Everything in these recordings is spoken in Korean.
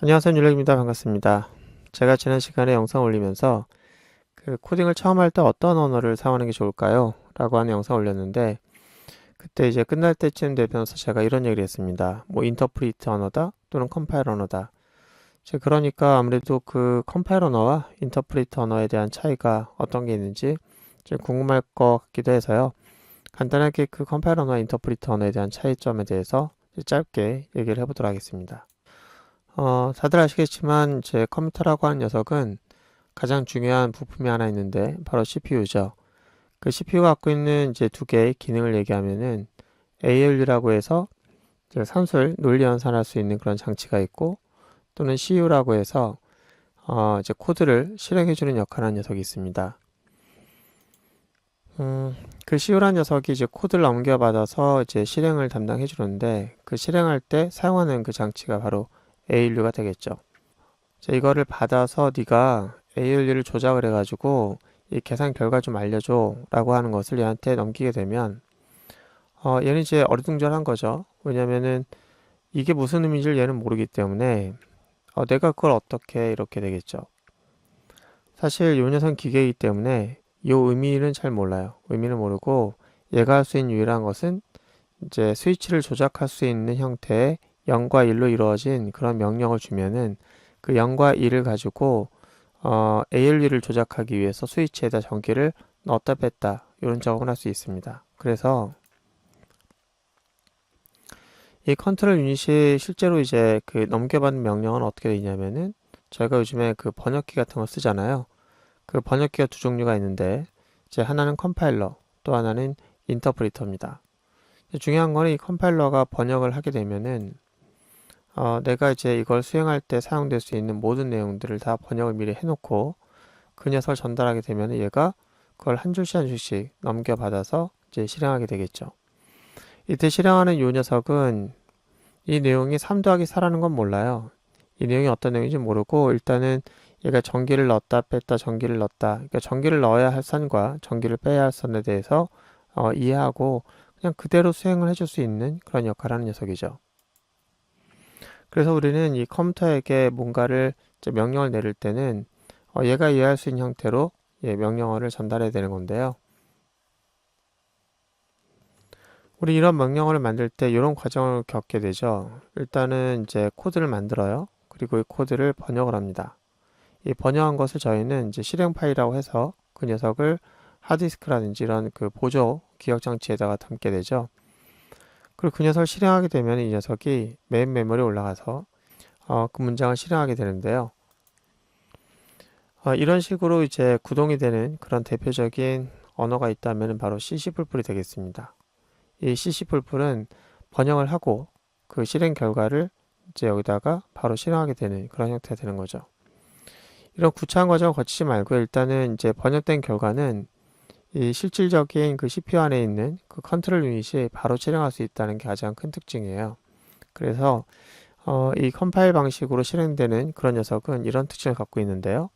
안녕하세요 뉴렉입니다. 반갑습니다. 제가 지난 시간에 영상 올리면서 그 코딩을 처음 할 때 어떤 언어를 사용하는 게 좋을까요? 라고 하는 영상 올렸는데 그때 이제 끝날 때쯤 되면서 제가 이런 얘기를 했습니다. 뭐 인터프리트 언어다 또는 컴파일 언어다. 제 그러니까 아무래도 그 컴파일 언어와 인터프리트 언어에 대한 차이가 어떤 게 있는지 좀 궁금할 것 같기도 해서요. 간단하게 그 컴파일 언어와 인터프리트 언어에 대한 차이점에 대해서 짧게 얘기를 해보도록 하겠습니다 어, 다들 아시겠지만 제 컴퓨터라고 하는 녀석은 가장 중요한 부품이 하나 있는데 바로 CPU죠. 그 CPU가 갖고 있는 이제 두 개의 기능을 얘기하면은 ALU라고 해서 이제 산술 논리 연산할 수 있는 그런 장치가 있고 또는 CU라고 해서 어, 이제 코드를 실행해주는 역할을 하는 녀석이 있습니다. 음, 그 CU라는 녀석이 이제 코드를 넘겨받아서 이제 실행을 담당해 주는데 그 실행할 때 사용하는 그 장치가 바로 ALU가 되겠죠. 자, 이거를 받아서 네가 ALU를 조작을 해가지고 이 계산 결과 좀 알려줘 라고 하는 것을 얘한테 넘기게 되면 어, 얘는 이제 어리둥절한 거죠. 왜냐면은 이게 무슨 의미인지 얘는 모르기 때문에 어, 내가 그걸 어떻게 이렇게 되겠죠. 사실 이 녀석은 기계이기 때문에 이 의미는 잘 몰라요. 의미는 모르고 얘가 할 수 있는 유일한 것은 이제 스위치를 조작할 수 있는 형태의 0과 1로 이루어진 그런 명령을 주면은 그 0과 1을 가지고 어, ALU를 조작하기 위해서 스위치에다 전기를 넣었다 뺐다 이런 작업을 할 수 있습니다. 그래서 이 컨트롤 유닛이 실제로 이제 그 넘겨받는 명령은 어떻게 되냐면은 저희가 요즘에 그 번역기 같은 거 쓰잖아요. 그 번역기가 두 종류가 있는데 이제 하나는 컴파일러 또 하나는 인터프리터입니다. 중요한 거는 이 컴파일러가 번역을 하게 되면은 어, 내가 이제 이걸 수행할 때 사용될 수 있는 모든 내용들을 다 번역을 미리 해놓고 그 녀석을 전달하게 되면 얘가 그걸 한 줄씩 한 줄씩 넘겨받아서 이제 실행하게 되겠죠. 이때 실행하는 이 녀석은 이 내용이 3 더하기 4라는 건 몰라요. 이 내용이 어떤 내용인지 모르고 일단은 얘가 전기를 넣었다 뺐다 전기를 넣었다 그러니까 전기를 넣어야 할 선과 전기를 빼야 할 선에 대해서 어, 이해하고 그냥 그대로 수행을 해줄 수 있는 그런 역할을 하는 녀석이죠. 그래서 우리는 이 컴퓨터에게 뭔가를 명령을 내릴 때는 어, 얘가 이해할 수 있는 형태로 예, 명령어를 전달해야 되는 건데요. 우리 이런 명령어를 만들 때 이런 과정을 겪게 되죠. 일단은 이제 코드를 만들어요. 그리고 이 코드를 번역을 합니다. 이 번역한 것을 저희는 이제 실행 파일이라고 해서 그 녀석을 하드디스크라든지 이런 그 보조 기억 장치에다가 담게 되죠. 그리고 그 녀석을 실행하게 되면 이 녀석이 메인 메모리에 올라가서 어, 그 문장을 실행하게 되는데요. 어, 이런 식으로 이제 구동이 되는 그런 대표적인 언어가 있다면 바로 CC++이 되겠습니다. 이 CC++은 번역을 하고 그 실행 결과를 이제 여기다가 바로 실행하게 되는 그런 형태가 되는 거죠. 이런 구차한 과정을 거치지 말고 일단은 이제 번역된 결과는 이 실질적인 그 CPU 안에 있는 그 컨트롤 유닛이 바로 실행할 수 있다는 게 가장 큰 특징이에요. 그래서 어, 이 컴파일 방식으로 실행되는 그런 녀석은 이런 특징을 갖고 있는데요.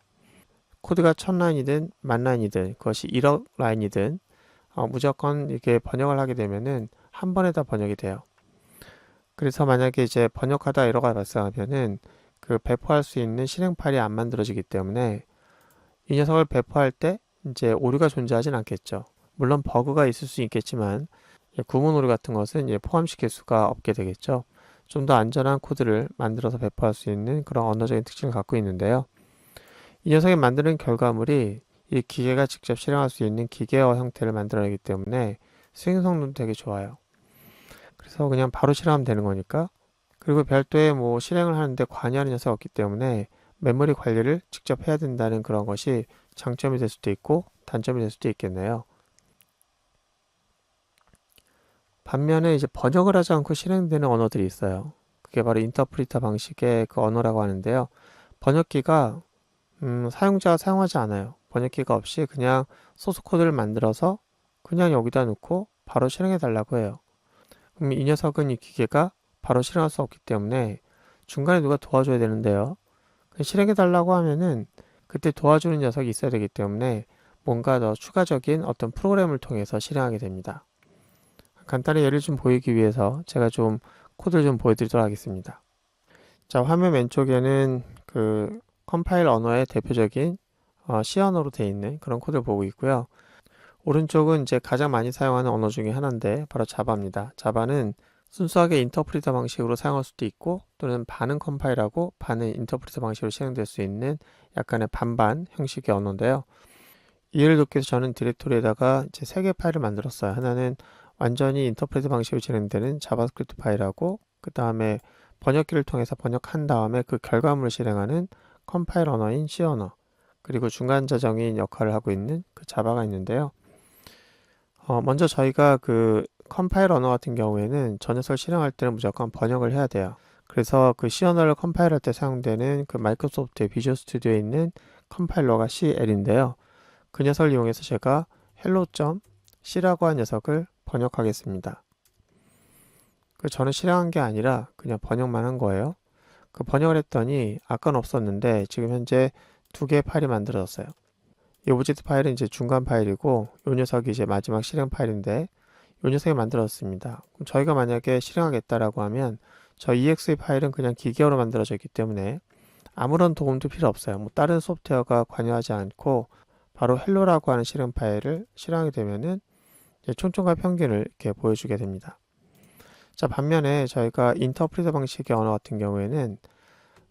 코드가 천 라인이든 만 라인이든 그것이 1억 라인이든 어, 무조건 이렇게 번역을 하게 되면은 한 번에 다 번역이 돼요. 그래서 만약에 이제 번역하다 에러가 발생하면은 그 배포할 수 있는 실행 파일이 안 만들어지기 때문에 이 녀석을 배포할 때 이제 오류가 존재하진 않겠죠. 물론 버그가 있을 수 있겠지만 구문 오류 같은 것은 포함시킬 수가 없게 되겠죠. 좀 더 안전한 코드를 만들어서 배포할 수 있는 그런 언어적인 특징을 갖고 있는데요. 이 녀석이 만드는 결과물이 이 기계가 직접 실행할 수 있는 기계어 형태를 만들어내기 때문에 수행 성능도 되게 좋아요. 그래서 그냥 바로 실행하면 되는 거니까 그리고 별도의 뭐 실행을 하는데 관여하는 녀석이 없기 때문에 메모리 관리를 직접 해야 된다는 그런 것이 장점이 될 수도 있고 단점이 될 수도 있겠네요. 반면에 이제 번역을 하지 않고 실행되는 언어들이 있어요. 그게 바로 인터프리터 방식의 그 언어라고 하는데요. 번역기가 음, 사용자가 사용하지 않아요. 번역기가 없이 그냥 소스 코드를 만들어서 그냥 여기다 놓고 바로 실행해 달라고 해요. 그럼 이 녀석은 이 기계가 바로 실행할 수 없기 때문에 중간에 누가 도와줘야 되는데요. 실행해 달라고 하면은 그때 도와주는 녀석이 있어야 되기 때문에 뭔가 더 추가적인 어떤 프로그램을 통해서 실행하게 됩니다. 간단히 예를 좀 보이기 위해서 제가 좀 코드를 좀 보여드리도록 하겠습니다. 자, 화면 왼쪽에는 그 컴파일 언어의 대표적인 어, C 언어로 되어 있는 그런 코드를 보고 있고요. 오른쪽은 이제 가장 많이 사용하는 언어 중에 하나인데 바로 자바입니다. 자바는 순수하게 인터프리터 방식으로 사용할 수도 있고 또는 반은 컴파일하고 반은 인터프리터 방식으로 실행될 수 있는 약간의 반반 형식의 언어인데요. 이해를 돕기 위해서 저는 디렉토리에다가 이제 세 개 파일을 만들었어요. 하나는 완전히 인터프리터 방식으로 진행되는 자바스크립트 파일하고 그 다음에 번역기를 통해서 번역한 다음에 그 결과물을 실행하는 컴파일 언어인 C 언어 그리고 중간 저장인 역할을 하고 있는 그 자바가 있는데요. 어, 먼저 저희가 그 컴파일 언어 같은 경우에는 저 녀석을 실행할 때는 무조건 번역을 해야 돼요. 그래서 그 C 언어를 컴파일할 때 사용되는 그 마이크로소프트의 비주얼 스튜디오에 있는 컴파일러가 CL인데요. 그 녀석을 이용해서 제가 hello.c라고 한 녀석을 번역하겠습니다. 그 저는 실행한 게 아니라 그냥 번역만 한 거예요. 그 번역을 했더니 아까는 없었는데 지금 현재 두 개의 파일이 만들어졌어요. 이 오브젝트 파일은 이제 중간 파일이고 이 녀석이 이제 마지막 실행 파일인데 이 녀석이 만들어졌습니다. 그럼 저희가 만약에 실행하겠다라고 하면 저 exe 파일은 그냥 기계어로 만들어져 있기 때문에 아무런 도움도 필요 없어요. 뭐 다른 소프트웨어가 관여하지 않고 바로 헬로라고 하는 실행 파일을 실행하게 되면은 총총과 평균을 이렇게 보여주게 됩니다. 자 반면에 저희가 인터프리터 방식의 언어 같은 경우에는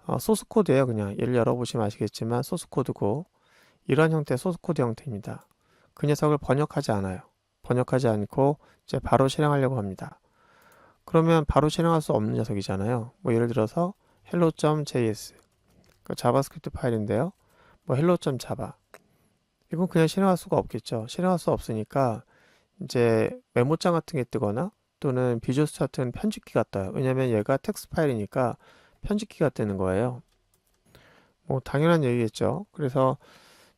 어, 소스 코드예요. 그냥 얘를 열어보시면 아시겠지만 소스 코드고 이런 형태의 소스 코드 형태입니다. 그 녀석을 번역하지 않아요. 번역하지 않고 이제 바로 실행하려고 합니다. 그러면 바로 실행할 수 없는 녀석이잖아요. 뭐 예를 들어서 hello.js 그 자바스크립트 파일인데요. 뭐 hello.java 이건 그냥 실행할 수가 없겠죠. 실행할 수 없으니까 이제 메모장 같은 게 뜨거나 또는 비주얼 스타트는 편집기가 떠요. 왜냐면 얘가 텍스트 파일이니까 편집기가 뜨는 거예요. 뭐 당연한 얘기겠죠. 그래서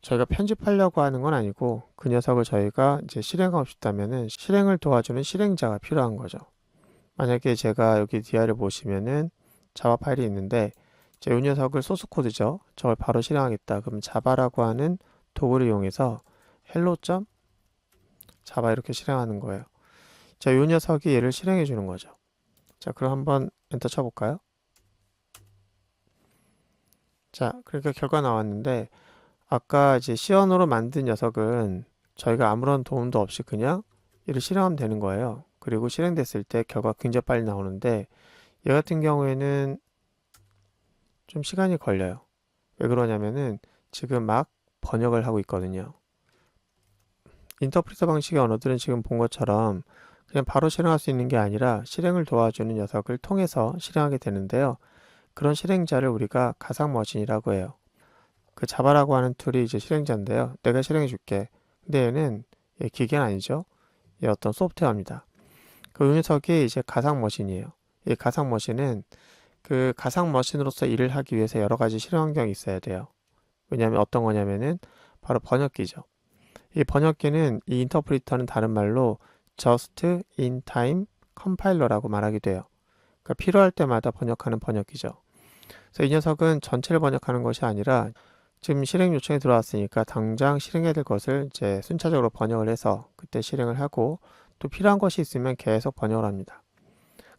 저희가 편집하려고 하는 건 아니고 그 녀석을 저희가 이제 실행하고 싶다면은 실행을 도와주는 실행자가 필요한 거죠. 만약에 제가 여기 DI를 보시면은 자바 파일이 있는데 이 녀석을 소스 코드죠. 저걸 바로 실행하겠다. 그럼 자바라고 하는 도구를 이용해서 hello. 자바 이렇게 실행하는 거예요. 자, 이 녀석이 얘를 실행해 주는 거죠. 자, 그럼 한번 엔터 쳐볼까요? 자, 그러니까 결과 나왔는데 아까 이제 시언으로 만든 녀석은 저희가 아무런 도움도 없이 그냥 얘를 실행하면 되는 거예요. 그리고 실행됐을 때 결과 굉장히 빨리 나오는데 얘 같은 경우에는 좀 시간이 걸려요. 왜 그러냐면은 지금 막 번역을 하고 있거든요. 인터프리터 방식의 언어들은 지금 본 것처럼 그냥 바로 실행할 수 있는 게 아니라 실행을 도와주는 녀석을 통해서 실행하게 되는데요. 그런 실행자를 우리가 가상 머신이라고 해요. 그 자바라고 하는 툴이 이제 실행자인데요. 내가 실행해 줄게. 근데 얘는 얘 기계는 아니죠. 얘 어떤 소프트웨어입니다. 그 녀석이 이제 가상 머신이에요. 이 가상 머신은 그 가상 머신으로서 일을 하기 위해서 여러 가지 실행 환경이 있어야 돼요. 왜냐하면 어떤 거냐면은 바로 번역기죠. 이 번역기는 이 인터프리터는 다른 말로 just in time 컴파일러라고 말하기도 해요. 그러니까 필요할 때마다 번역하는 번역기죠. 그래서 이 녀석은 전체를 번역하는 것이 아니라 지금 실행 요청이 들어왔으니까 당장 실행해야 될 것을 이제 순차적으로 번역을 해서 그때 실행을 하고 또 필요한 것이 있으면 계속 번역을 합니다.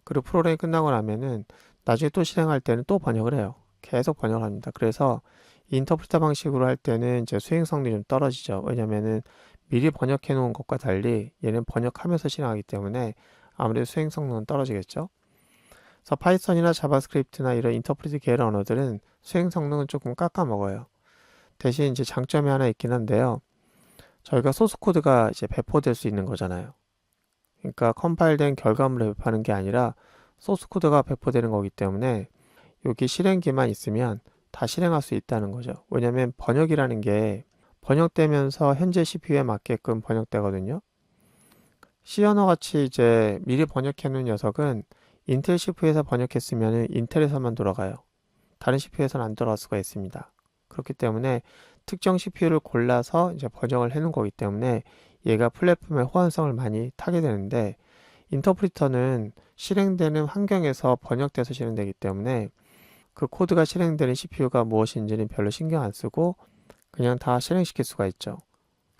그리고 프로그램이 끝나고 나면은 나중에 또 실행할 때는 또 번역을 해요. 계속 번역을 합니다. 그래서 인터프리터 방식으로 할 때는 이제 수행성이 좀 떨어지죠. 왜냐면은 미리 번역해 놓은 것과 달리 얘는 번역하면서 실행하기 때문에 아무래도 수행 성능은 떨어지겠죠. 그래서 파이썬이나 자바스크립트나 이런 인터프리트 계열 언어들은 수행 성능은 조금 깎아 먹어요. 대신 이제 장점이 하나 있긴 한데요. 저희가 소스 코드가 이제 배포될 수 있는 거잖아요. 그러니까 컴파일된 결과물을 배포하는 게 아니라 소스 코드가 배포되는 거기 때문에 여기 실행기만 있으면 다 실행할 수 있다는 거죠. 왜냐하면 번역이라는 게 번역되면서 현재 CPU에 맞게끔 번역되거든요. C 언어 같이 이제 미리 번역해 놓은 녀석은 인텔 CPU에서 번역했으면 인텔에서만 돌아가요. 다른 CPU에서는 안 돌아갈 수가 있습니다. 그렇기 때문에 특정 CPU를 골라서 이제 번역을 해 놓은 거기 때문에 얘가 플랫폼의 호환성을 많이 타게 되는데 인터프리터는 실행되는 환경에서 번역돼서 실행되기 때문에 그 코드가 실행되는 CPU가 무엇인지는 별로 신경 안 쓰고 그냥 다 실행시킬 수가 있죠.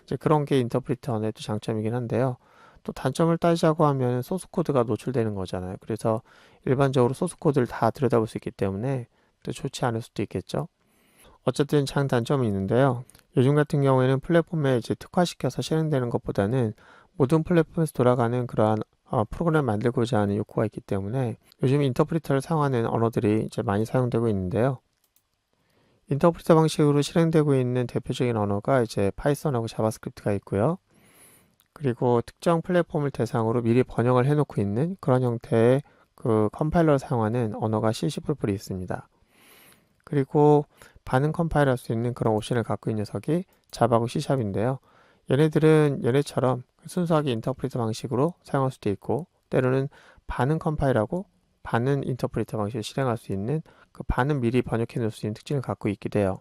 이제 그런 게 인터프리터 언어의 또 장점이긴 한데요. 또 단점을 따지자고 하면 소스 코드가 노출되는 거잖아요. 그래서 일반적으로 소스 코드를 다 들여다볼 수 있기 때문에 또 좋지 않을 수도 있겠죠. 어쨌든 장 단점이 있는데요. 요즘 같은 경우에는 플랫폼에 이제 특화시켜서 실행되는 것보다는 모든 플랫폼에서 돌아가는 그러한 어, 프로그램 만들고자 하는 욕구가 있기 때문에 요즘 인터프리터를 사용하는 언어들이 이제 많이 사용되고 있는데요. 인터프리터 방식으로 실행되고 있는 대표적인 언어가 이제 파이썬하고 자바스크립트가 있고요. 그리고 특정 플랫폼을 대상으로 미리 번역을 해놓고 있는 그런 형태의 그 컴파일러를 사용하는 언어가 C++ 이 있습니다. 그리고 반응 컴파일 할 수 있는 그런 옵션을 갖고 있는 녀석이 자바고 C샵인데요. 얘네들은 얘네처럼 순수하게 인터프리터 방식으로 사용할 수도 있고 때로는 반응 컴파일하고 반응 인터프리터 방식을 실행할 수 있는 그 반응 미리 번역해 놓을 수 있는 특징을 갖고 있기도 해요.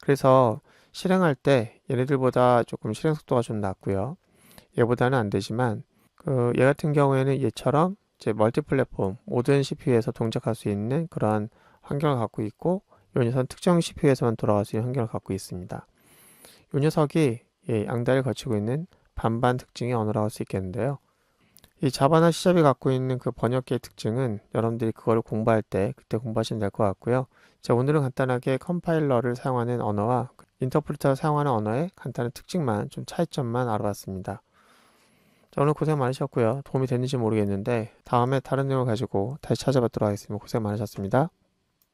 그래서 실행할 때 얘네들보다 조금 실행 속도가 좀 낮고요. 얘보다는 안 되지만 그 얘 같은 경우에는 얘처럼 이제 멀티 플랫폼 모든 CPU에서 동작할 수 있는 그러 한 환경을 갖고 있고 이 녀석은 특정 CPU에서만 돌아갈 수 있는 환경을 갖고 있습니다. 이 녀석이 예, 양다리를 거치고 있는 반반 특징의 언어라고 할 수 있겠는데요. 이 자바나 C샵이 갖고 있는 그 번역기의 특징은 여러분들이 그거를 공부할 때 그때 공부하시면 될 것 같고요. 자, 오늘은 간단하게 컴파일러를 사용하는 언어와 인터프리터를 사용하는 언어의 간단한 특징만 좀 차이점만 알아봤습니다. 자, 오늘 고생 많으셨고요. 도움이 됐는지 모르겠는데 다음에 다른 내용을 가지고 다시 찾아뵙도록 하겠습니다. 고생 많으셨습니다.